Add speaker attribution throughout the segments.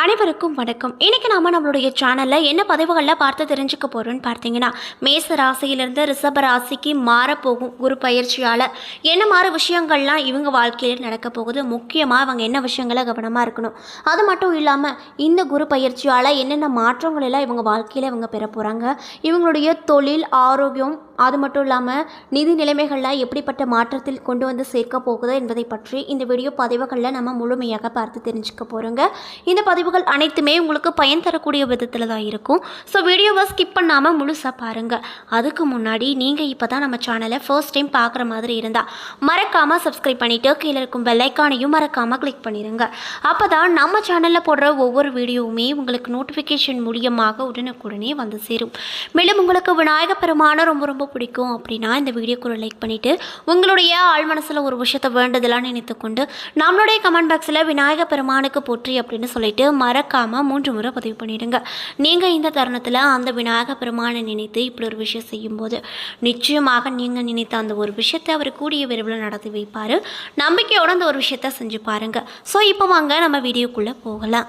Speaker 1: அனைவருக்கும் வணக்கம். இன்றைக்கி நாம் நம்மளுடைய சேனலில் என்ன பதிவுகளில் பார்த்து தெரிஞ்சுக்க போகிறோம்னு பார்த்தீங்கன்னா மேச ராசியிலிருந்து ரிஷப ராசிக்கு மாறப்போகும் குரு பயிற்சியால் என்ன மாதிரி விஷயங்கள்லாம் இவங்க வாழ்க்கையில் நடக்க போகுது முக்கியமாக அவங்க என்ன விஷயங்களை கவனமாக இருக்கணும். அது மட்டும் இல்லாமல் இந்த குரு பயிற்சியால் என்னென்ன மாற்றங்கள் எல்லாம் இவங்க வாழ்க்கையில் இவங்க பெற போகிறாங்க இவங்களுடைய தொழில் ஆரோக்கியம் அது மட்டும் இல்லாமல் நிதி நிலைமைகளில் எப்படிப்பட்ட மாற்றத்தில் கொண்டு வந்து சேர்க்க போகுது என்பதை பற்றி இந்த வீடியோ பதிவுகளில் நம்ம முழுமையாக பார்த்து தெரிஞ்சுக்க போகிறோங்க இந்த பதிவுகள் அனைத்துமே உங்களுக்கு பயன் தரக்கூடிய விதத்தில் தான் இருக்கும். ஸோ வீடியோவை ஸ்கிப் பண்ணாமல் முழுசாக பாருங்கள் அதுக்கு முன்னாடி நீங்கள் இப்போ தான் நம்ம சேனலை ஃபர்ஸ்ட் டைம் பார்க்குற மாதிரி இருந்தால் மறக்காமல் சப்ஸ்கிரைப் பண்ணிவிட்டு கீழே இருக்கும் பெல்லைக்கானையும் மறக்காமல் கிளிக் பண்ணிடுங்க அப்போ தான் நம்ம சேனலில் போடுற ஒவ்வொரு வீடியோவுமே உங்களுக்கு நோட்டிஃபிகேஷன் மூலியமாக உடனுக்குடனே வந்து சேரும். மேலும் உங்களுக்கு விநாயகப் பெருமான ரொம்ப ரொம்ப பிடிக்கும் அப்படின்னா இந்த வீடியோக்குள்ள லைக் பண்ணிவிட்டு உங்களுடைய ஆழ் மனசில் ஒரு விஷயத்தை வேண்டதெல்லாம் நினைத்துக்கொண்டு நம்மளுடைய கமெண்ட் பாக்ஸில் விநாயக பெருமானுக்கு போற்றி அப்படின்னு சொல்லிட்டு மறக்காமல் மூன்று முறை பதிவு பண்ணிடுங்க. நீங்கள் இந்த தருணத்தில் அந்த விநாயக பெருமானை நினைத்து இப்படி ஒரு விஷயம் செய்யும்போது நிச்சயமாக நீங்கள் நினைத்த அந்த ஒரு விஷயத்தை அவர் கூடிய விரைவில் நடத்தி வைப்பார். நம்பிக்கையோடு அந்த ஒரு விஷயத்தை செஞ்சு பாருங்கள் ஸோ இப்போ வாங்க நம்ம வீடியோக்குள்ளே போகலாம்.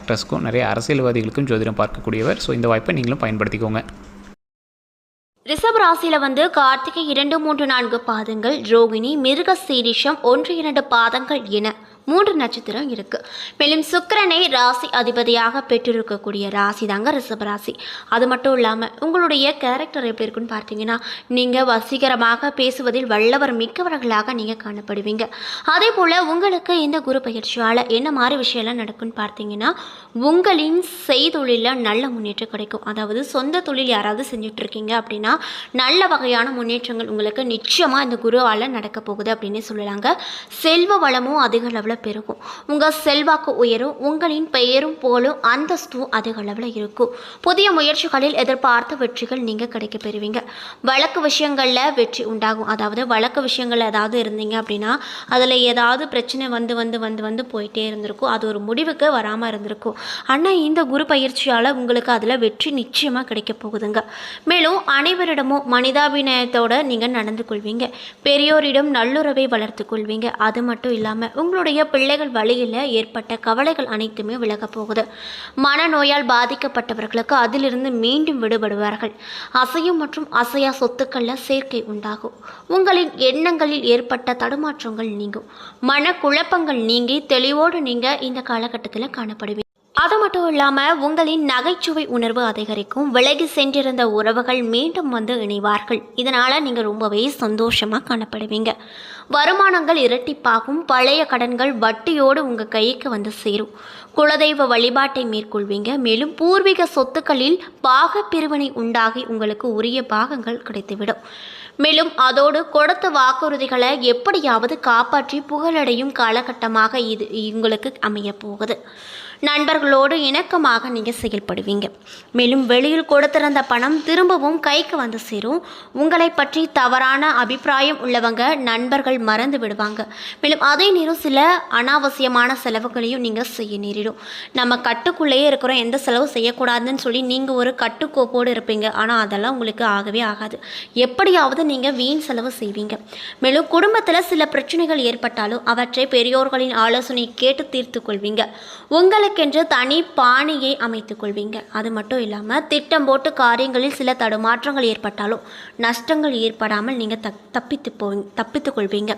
Speaker 2: ஆக்டர்ஸ்க்கும் நிறைய அரசியல்வாதிகளுக்கும் ஜோதிடம் பார்க்கக்கூடியவர். ஸோ இந்த வாய்ப்பை நீங்களும் பயன்படுத்திக்கோங்க.
Speaker 1: ரிஷப ராசியில் வந்து கார்த்திகை இரண்டு மூன்று நான்கு பாதங்கள் ரோகிணி மிருக சீரிஷம் ஒன்று இரண்டு பாதங்கள் என மூன்று நட்சத்திரம் இருக்குது மேலும் சுக்கரனை ராசி அதிபதியாக பெற்றிருக்கக்கூடிய ராசி தாங்க ரிஷப ராசி. அது மட்டும் இல்லாமல் உங்களுடைய கேரக்டர் எப்படி இருக்குன்னு பார்த்தீங்கன்னா நீங்கள் வசீகரமாக பேசுவதில் வல்லவர் மிக்கவர்களாக நீங்கள் காணப்படுவீங்க. அதே போல் உங்களுக்கு இந்த குரு பயிற்சியால் என்ன மாதிரி விஷயம்லாம் நடக்கும்னு பார்த்தீங்கன்னா உங்களின் செய்தொழிலில் நல்ல முன்னேற்றம் கிடைக்கும். அதாவது சொந்த தொழில் யாராவது செஞ்சுட்ருக்கீங்க அப்படின்னா நல்ல வகையான முன்னேற்றங்கள் உங்களுக்கு நிச்சயமாக இந்த குருவால் நடக்க போகுது அப்படின்னு சொல்லலாங்க. செல்வ வளமும் அதிக அளவில் பெருகும். உங்கள் செல்வாக்கு உயரும் உங்களின் பெயரும் போலும் அந்தஸ்தும் அதிக அளவில் இருக்கும். புதிய முயற்சிகளில் எதிர்பார்த்த வெற்றிகள் நீங்கள் கிடைக்க பெறுவீங்க. வழக்கு விஷயங்களில் வெற்றி உண்டாகும். அதாவது வழக்கு விஷயங்கள் ஏதாவது இருந்தீங்க அப்படின்னா அதில் ஏதாவது பிரச்சனை வந்து வந்து வந்து வந்து போயிட்டே இருந்திருக்கும். அது ஒரு முடிவுக்கு வராமல் இருந்திருக்கும். ஆனால் இந்த குரு பயிற்சியால் உங்களுக்கு அதில் வெற்றி நிச்சயமாக கிடைக்க போகுதுங்க. மேலும் அனைவரிடமும் மனிதாபிநயத்தோடு நீங்கள் நடந்து கொள்வீங்க. பெரியோரிடம் நல்லுறவை வளர்த்து கொள்வீங்க. அது மட்டும் இல்லாமல் உங்களுடைய பிள்ளைகள் வழியில் ஏற்பட்ட கவலைகள் அனைத்துமே விலகப் போகுது. மனநோயால் பாதிக்கப்பட்டவர்களுக்கு அதிலிருந்து மீண்டும் விடுபடுவார்கள். அசையும் மற்றும் அசையா சொத்துக்களில் சேர்க்கை உண்டாகும். உங்களின் எண்ணங்களில் ஏற்பட்ட தடுமாற்றங்கள் நீங்கும். மனக்குழப்பங்கள் நீங்கி தெளிவோடு நீங்கள் இந்த காலகட்டத்தில் காணப்படுவீங்க. அது மட்டும் இல்லாமல் உங்களின் நகைச்சுவை உணர்வு அதிகரிக்கும். விலகி சென்றிருந்த உறவுகள் மீண்டும் வந்து இணைவார்கள். இதனால் நீங்கள் ரொம்பவே சந்தோஷமாக காணப்படுவீங்க. வருமானங்கள் இரட்டிப்பாகும். பழைய கடன்கள் வட்டியோடு உங்கள் கைக்கு வந்து சேரும். குலதெய்வ வழிபாட்டை மேற்கொள்வீங்க. மேலும் பூர்வீக சொத்துக்களில் பாக பிரிவினை உண்டாகி உங்களுக்கு உரிய பாகங்கள் கிடைத்துவிடும். மேலும் அதோடு கொடுத்த வாக்குறுதிகளை எப்படியாவது காப்பாற்றி புகழடையும் காலகட்டமாக இது உங்களுக்கு அமையப் போகுது நண்பர்களோடு இணக்கமாக நீங்கள் செயல்படுவீங்க. மேலும் வெளியில் கொடுத்திருந்த பணம் திரும்பவும் கைக்கு வந்து சேரும். உங்களை பற்றி தவறான அபிப்பிராயம் உள்ளவங்க நண்பர்கள் மறந்து விடுவாங்க. மேலும் அதே நேரம் சில அனாவசியமான செலவுகளையும் நீங்கள் செய்ய நேரிடும். நம்ம கட்டுக்குள்ளேயே இருக்கிறோம். எந்த செலவு செய்யக்கூடாதுன்னு சொல்லி நீங்கள் ஒரு கட்டுக்கோப்போடு இருப்பீங்க. ஆனால் அதெல்லாம் உங்களுக்கு ஆகவே ஆகாது. எப்படியாவது நீங்கள் வீண் செலவு செய்வீங்க. மேலும் குடும்பத்தில் சில பிரச்சனைகள் ஏற்பட்டாலும் அவற்றை பெரியோர்களின் ஆலோசனை கேட்டு தீர்த்து கொள்வீங்க. உங்களுக்கென்று தனி பாணியை அமைத்துக் கொள்வீங்க. அது மட்டும் இல்லாமல் திட்டம் போட்டு காரியங்களில் சில தடுமாற்றங்கள் ஏற்பட்டாலும் நஷ்டங்கள் ஏற்படாமல் நீங்கள் தப் தப்பித்து போவீங்க தப்பித்துக் கொள்வீங்க.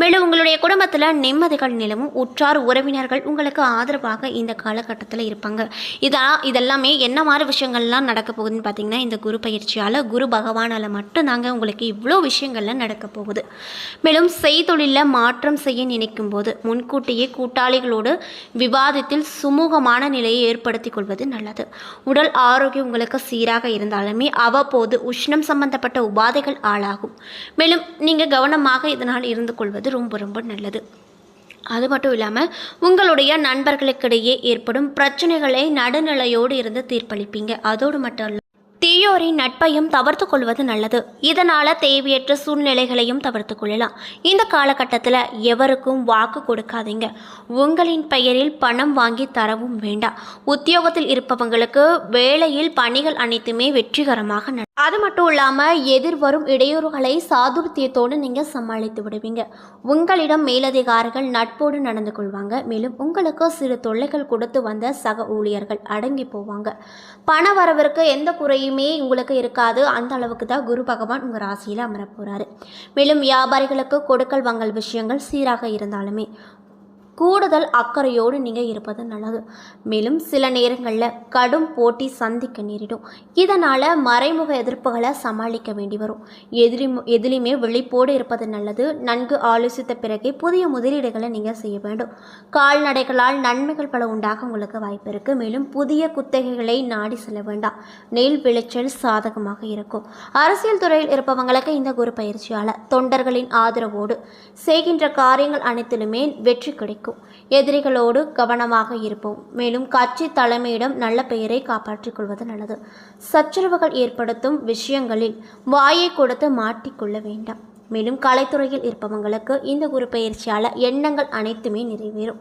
Speaker 1: மேலும் உங்களுடைய குடும்பத்தில் நிம்மதிகள் நிலவும் உற்றார் உறவினர்கள் உங்களுக்கு ஆதரவாக இந்த காலகட்டத்தில் இருப்பாங்க. இதெல்லாம் இதெல்லாமே என்ன மாதிரி விஷயங்கள்லாம் நடக்க போகுதுன்னு பார்த்தீங்கன்னா இந்த குரு பயிற்சியால் குரு பகவானால் மட்டும்தாங்க உங்களுக்கு இவ்வளோ விஷயங்கள்லாம் நடக்க போகுது. மேலும் செய்தொழிலில் மாற்றம் செய்ய நினைக்கும் போது முன்கூட்டியே கூட்டாளிகளோடு விவாதத்தில் சும் சுமூகமான நிலையை ஏற்படுத்திக் கொள்வது நல்லது. உடல் ஆரோக்கியம் உங்களுக்கு சீராக இருந்தாலுமே அவ்வப்போது உஷ்ணம் சம்பந்தப்பட்ட உபாதைகள் ஆளாகும். மேலும் நீங்கள் கவனமாக இதனால் இருந்து கொள்வது ரொம்ப ரொம்ப நல்லது. அது மட்டும் இல்லாமல் உங்களுடைய நண்பர்களுக்கிடையே ஏற்படும் பிரச்சனைகளை நடுநிலையோடு இருந்து தீர்ப்பளிப்பீங்க. அதோடு மட்டும் தீயோரின் நட்பையும் தவிர்த்து கொள்வது நல்லது. இதனால் தேவையற்ற சூழ்நிலைகளையும் தவிர்த்து கொள்ளலாம். இந்த காலகட்டத்தில் எவருக்கும் வாக்கு கொடுக்காதீங்க. உங்களின் பெயரில் பணம் வாங்கி தரவும் வேண்டாம். உத்தியோகத்தில் இருப்பவங்களுக்கு வேலையில் பணிகள் அனைத்துமே வெற்றிகரமாக நட அது மட்டும் இல்லாமல் எதிர்வரும் இடையூறுகளை சாதுர்த்தியத்தோடு நீங்கள் சமாளித்து விடுவீங்க. உங்களிடம் மேலதிகாரிகள் நட்போடு நடந்து கொள்வாங்க. மேலும் உங்களுக்கு சிறு தொல்லைகள் கொடுத்து வந்த சக ஊழியர்கள் அடங்கி போவாங்க. பண வரவிற்கு எந்த குறையும் உங்களுக்கு இருக்காது. அந்த அளவுக்கு தான் குரு பகவான் உங்கள் ராசியில் அமரப் போகிறாரு மேலும் வியாபாரிகளுக்கு கொடுக்கல் வாங்கல் விஷயங்கள் சீராக இருந்தாலுமே கூடுதல் அக்கறையோடு நீங்கள் இருப்பது நல்லது. மேலும் சில நேரங்களில் கடும் போட்டி சந்திக்க நேரிடும். இதனால் மறைமுக எதிர்ப்புகளை சமாளிக்க வேண்டி வரும். எதிரி எதிலுமே விழிப்போடு இருப்பது நல்லது. நன்கு ஆலோசித்த பிறகே புதிய முதலீடுகளை நீங்கள் செய்ய வேண்டும். கால்நடைகளால் நன்மைகள் பல உண்டாக உங்களுக்கு வாய்ப்பு இருக்குது மேலும் புதிய குத்தகைகளை நாடி செல்ல வேண்டாம். நெல் விளைச்சல் சாதகமாக இருக்கும். அரசியல் துறையில் இருப்பவங்களுக்கு இந்த குரு பயிற்சியால் தொண்டர்களின் ஆதரவோடு செய்கின்ற காரியங்கள் அனைத்திலுமே வெற்றி கிடைக்கும். எதிரிகளோடு கவனமாக இருப்போம். மேலும் கட்சி தலைமையிடம் நல்ல பெயரை காப்பாற்றிக் கொள்வது நல்லது. சச்சரவுகள் ஏற்படுத்தும் விஷயங்களில் வாயை கொடுத்து மாட்டிக்கொள்ள வேண்டாம். மேலும் கலைத்துறையில் இருப்பவங்களுக்கு இந்த குரு பயிற்சியால் எண்ணங்கள் அனைத்துமே நிறைவேறும்.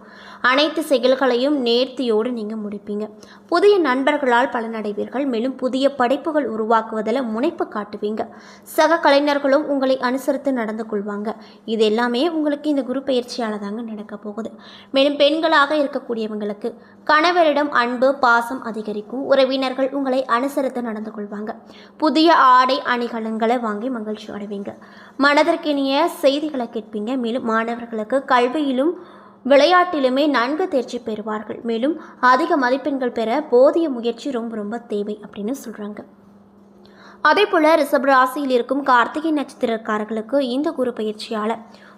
Speaker 1: அனைத்து செயல்களையும் நேர்த்தியோடு நீங்கள் முடிப்பீங்க. புதிய நண்பர்களால் பலனடைவீர்கள். மேலும் புதிய படைப்புகள் உருவாக்குவதில் முனைப்பு காட்டுவீங்க. சக கலைஞர்களும் உங்களை அனுசரித்து நடந்து கொள்வாங்க. இது எல்லாமே உங்களுக்கு இந்த குரு பயிற்சியால் தாங்க நடக்க போகுது. மேலும் பெண்களாக இருக்கக்கூடியவங்களுக்கு கணவரிடம் அன்பு பாசம் அதிகரிக்கும். உறவினர்கள் உங்களை அனுசரித்து நடந்து கொள்வாங்க. புதிய ஆடை அணிகலன்களை வாங்கி மகிழ்ச்சி அடைவீங்க. மனதிற்கினிய செய்திகளை கேட்பீங்க. மேலும் மாணவர்களுக்கு கல்வியிலும் விளையாட்டிலுமே நன்கு தேர்ச்சி பெறுவார்கள். மேலும் அதிக மதிப்பெண்கள் பெற போதிய முயற்சி ரொம்ப ரொம்ப தேவை அப்படின்னு சொல்கிறாங்க அதே போல் ரிஷப ராசியில் இருக்கும் கார்த்திகை நட்சத்திரக்காரர்களுக்கு இந்த குரு பயிற்சியால்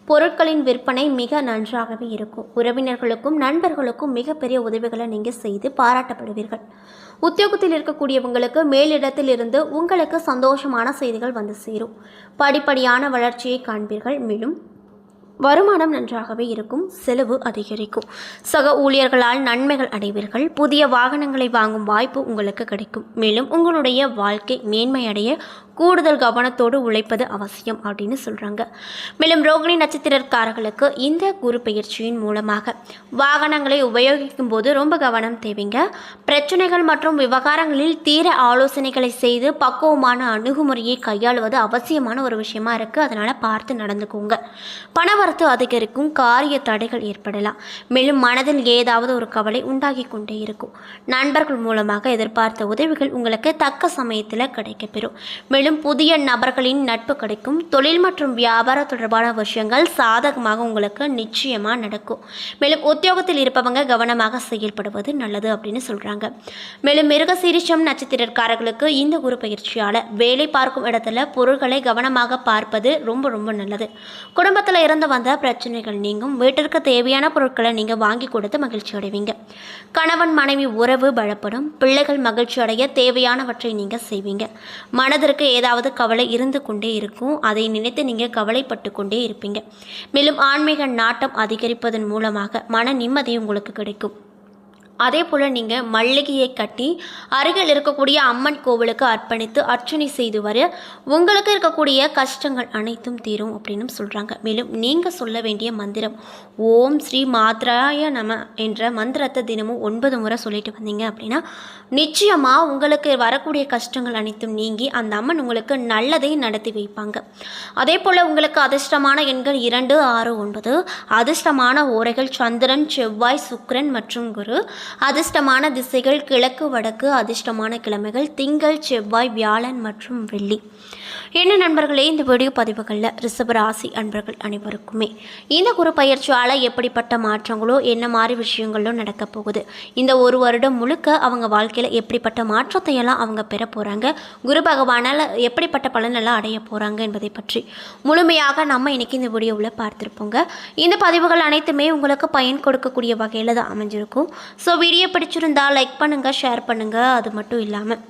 Speaker 1: பொருட்களின் விற்பனை மிக நன்றாகவே இருக்கும். உறவினர்களுக்கும் நண்பர்களுக்கும் மிகப்பெரிய உதவிகளை நீங்கள் செய்து பாராட்டப்படுவீர்கள். உத்தியோகத்தில் இருக்கக்கூடியவங்களுக்கு மேலிடத்தில் இருந்து உங்களுக்கு சந்தோஷமான செய்திகள் வந்து சேரும். படிப்படியான வளர்ச்சியை காண்பீர்கள். மேலும் வருமானம் நன்றாகவே இருக்கும் செலவு அதிகரிக்கும். சக ஊழியர்களால் நன்மைகள் அடைவீர்கள். புதிய வாகனங்களை வாங்கும் வாய்ப்பு உங்களுக்கு கிடைக்கும். மேலும் உங்களுடைய வாழ்க்கை மேன்மையடைய கூடுதல் கவனத்தோடு உழைப்பது அவசியம் அப்படின்னு சொல்கிறாங்க மேலும் ரோகிணி நட்சத்திரக்காரர்களுக்கு இந்த குரு பயிற்சியின் மூலமாக வாகனங்களை உபயோகிக்கும் போது ரொம்ப கவனம் தேவைங்க. பிரச்சனைகள் மற்றும் விவகாரங்களில் தீர ஆலோசனைகளை செய்து பக்குவமான அணுகுமுறையை கையாளுவது அவசியமான ஒரு விஷயமா இருக்குது அதனால் பார்த்து நடந்துக்கோங்க. பணவரத்து அதிகரிக்கும் காரிய தடைகள் ஏற்படலாம். மேலும் மனதில் ஏதாவது ஒரு கவலை உண்டாகி கொண்டே இருக்கும். நண்பர்கள் மூலமாக எதிர்பார்த்த உதவிகள் உங்களுக்கு தக்க சமயத்தில் கிடைக்கப்பெறும். மேலும் புதிய நபர்களின் நட்பு கிடைக்கும். தொழில் மற்றும் வியாபார தொடர்பான விஷயங்கள் சாதகமாக உங்களுக்கு நிச்சயமாக நடக்கும். மேலும் உத்தியோகத்தில் இருப்பவங்க கவனமாக செயல்படுவது நல்லது அப்படின்னு சொல்கிறாங்க மேலும் மிருகசீரிஷம் நட்சத்திரக்காரர்களுக்கு இந்த குரு பயிற்சியால் வேலை பார்க்கும் இடத்துல பொருட்களை கவனமாக பார்ப்பது ரொம்ப ரொம்ப நல்லது. குடும்பத்தில் இருந்து வந்த பிரச்சனைகள் நீங்கும். வீட்டிற்கு தேவையான பொருட்களை நீங்கள் வாங்கி கொடுத்து மகிழ்ச்சி அடைவீங்க. கணவன் மனைவி உறவு பலப்படும். பிள்ளைகள் மகிழ்ச்சி அடைய தேவையானவற்றை நீங்கள் செய்வீங்க. மனதிற்கு ஏதாவது கவலை இருந்து கொண்டே இருக்கும். அதை நினைத்து நீங்கள் கவலைப்பட்டு கொண்டே இருப்பீங்க. மேலும் ஆன்மீக நாட்டம் அதிகரிப்பதன் மூலமாக மன நிம்மதி உங்களுக்கு கிடைக்கும். அதே போல் நீங்கள் மல்லிகையை கட்டி அருகில் இருக்கக்கூடிய அம்மன் கோவிலுக்கு அர்ப்பணித்து அர்ச்சனை செய்து வர உங்களுக்கு இருக்கக்கூடிய கஷ்டங்கள் அனைத்தும் தீரும் அப்படின்னு சொல்கிறாங்க மேலும் நீங்கள் சொல்ல வேண்டிய மந்திரம் ஓம் ஸ்ரீ மாத்ராய நம என்ற மந்திரத்தை தினமும் ஒன்பது முறை சொல்லிட்டு வந்தீங்க அப்படின்னா நிச்சயமாக உங்களுக்கு வரக்கூடிய கஷ்டங்கள் அனைத்தும் நீங்கி அந்த அம்மன் உங்களுக்கு நல்லதை நடத்தி வைப்பாங்க. அதே போல் உங்களுக்கு அதிர்ஷ்டமான எண்கள் இரண்டு ஆறு ஒன்பது அதிர்ஷ்டமான ஓரைகள் சந்திரன் செவ்வாய் சுக்கரன் மற்றும் குரு. அதிர்ஷ்டமான திசைகள் கிழக்கு வடக்கு அதிர்ஷ்டமான கிழமைகள் திங்கள் செவ்வாய் வியாழன் மற்றும் வெள்ளி. என்ன நண்பர்களே இந்த வீடியோ பதிவுகளில் ரிஷபராசி அன்பர்கள் அனைவருக்குமே. இந்த குரு பயிற்சியால் எப்படிப்பட்ட மாற்றங்களோ என்ன மாதிரி விஷயங்களோ நடக்க போகுது. இந்த ஒரு வருடம் முழுக்க அவங்க வாழ்க்கையில் எப்படிப்பட்ட மாற்றத்தை எல்லாம் அவங்க பெற போகிறாங்க குரு பகவானால் எப்படிப்பட்ட பலனெல்லாம் அடைய போகிறாங்க என்பதை பற்றி முழுமையாக நம்ம இன்னைக்கு இந்த வீடியோவில் பார்த்துருப்போங்க. இந்த பதிவுகள் அனைத்துமே உங்களுக்கு பயன் கொடுக்கக்கூடிய வகையில் தான் அமைஞ்சிருக்கும். ஸோ வீடியோ பிடிச்சிருந்தால் லைக் பண்ணுங்கள் ஷேர் பண்ணுங்கள் அது மட்டும் இல்லாமல்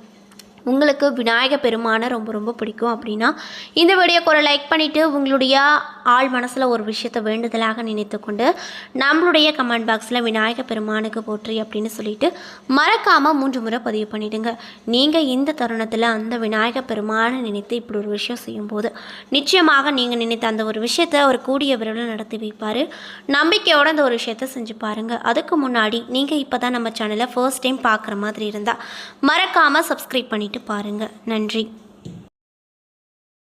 Speaker 1: உங்களுக்கு விநாயக பெருமானை ரொம்ப ரொம்ப பிடிக்கும் அப்படின்னா இந்த வீடியோக்கு ஒரு லைக் பண்ணிவிட்டு உங்களுடைய ஆள் மனசில் ஒரு விஷயத்தை வேண்டுதலாக நினைத்து கொண்டு நம்மளுடைய கமெண்ட் பாக்ஸில் விநாயக பெருமானுக்கு போற்றி அப்படின்னு சொல்லிட்டு மறக்காமல் மூன்று முறை பதிவு பண்ணிவிடுங்க நீங்கள் இந்த தருணத்தில் அந்த விநாயக பெருமானை நினைத்து இப்படி ஒரு விஷயம் செய்யும்போது நிச்சயமாக நீங்கள் நினைத்த அந்த ஒரு விஷயத்தை அவர் கூடிய விரைவில் நடத்தி வைப்பார். நம்பிக்கையோட அந்த ஒரு விஷயத்தை செஞ்சு பாருங்கள் அதுக்கு முன்னாடி நீங்கள் இப்போ தான் நம்ம சேனலை ஃபர்ஸ்ட் டைம் பார்க்குற மாதிரி இருந்தால் மறக்காமல் சப்ஸ்கிரைப் பண்ணிவிட்டு பாருங்கள் நன்றி.